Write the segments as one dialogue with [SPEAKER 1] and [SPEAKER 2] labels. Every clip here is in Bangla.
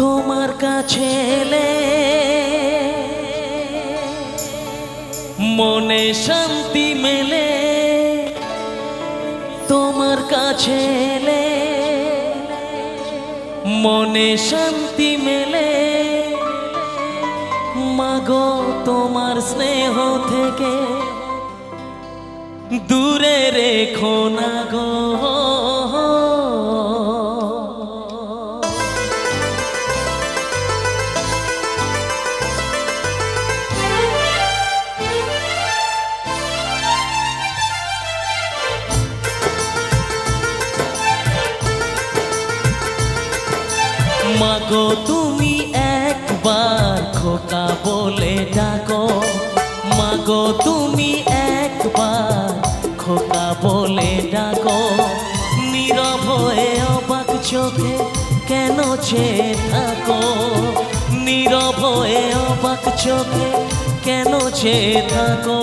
[SPEAKER 1] তোমার কাছে মনে শান্তি মেলে। তোমার কাছে মনে শান্তি মেলে। মাগো, তোমার স্নেহ থেকে দূরে রেখো না গো। মাগো তুমি একবার খোকা বলে ডাকো। মাগো তুমি একবার খোকা বলে ডাকো। নীরব হয়ে অবাক চোখে কেন চেয়ে থাকো? নীরব হয়ে অবাক চোখে কেন চেয়ে থাকো?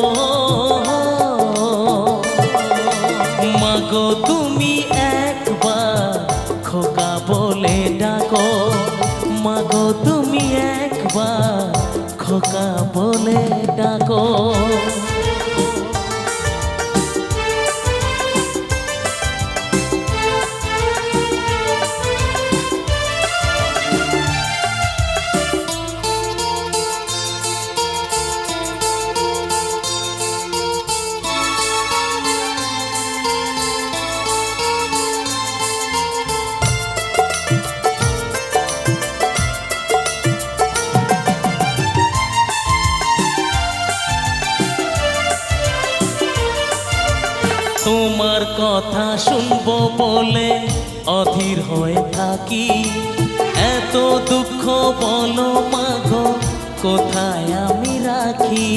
[SPEAKER 1] তোমার কথা শুনব বলে অধীর হয়ে থাকি। এত দুঃখ বলো মাগো, কোথায় আমি রাখি?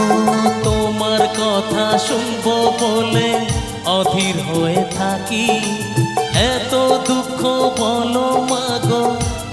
[SPEAKER 1] ও তোমার কথা শুনব বলে অধীর হয়ে থাকি। এত দুঃখ বলো মাগো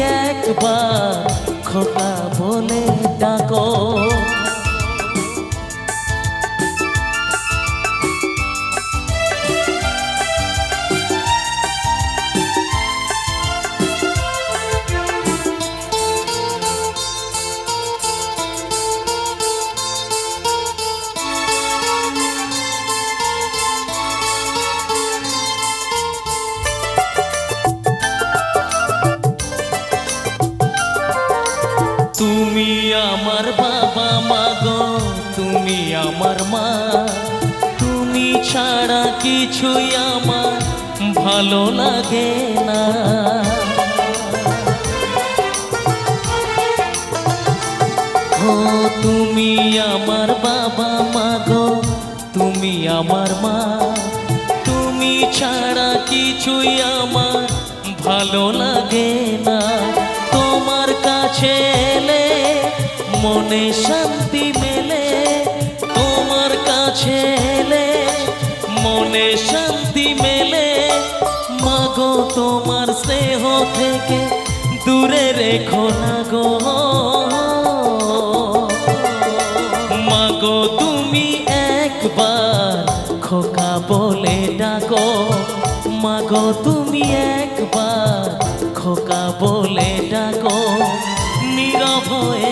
[SPEAKER 1] একবার খোকা বলে ডাকো। আমার বাবা মাগো তুমি আমার মা। তুমি ছাড়া কিছুই আমার ভালো লাগে না। ও, তুমি আমার বাবা মাগো তুমি আমার মা। তুমি ছাড়া কিছুই আমার ভালো লাগে না। মনে শান্তি মেলে, তোমার কাছে এলে মনে শান্তি মেলে। মাগো, তোমার স্নেহ থেকে দূরে রেখো না গো। মাগো, তুমি একবার খোকা বলে ডাকো। মাগো, তুমি একবার খোকা বলে ডাকো। নীরব হয়ে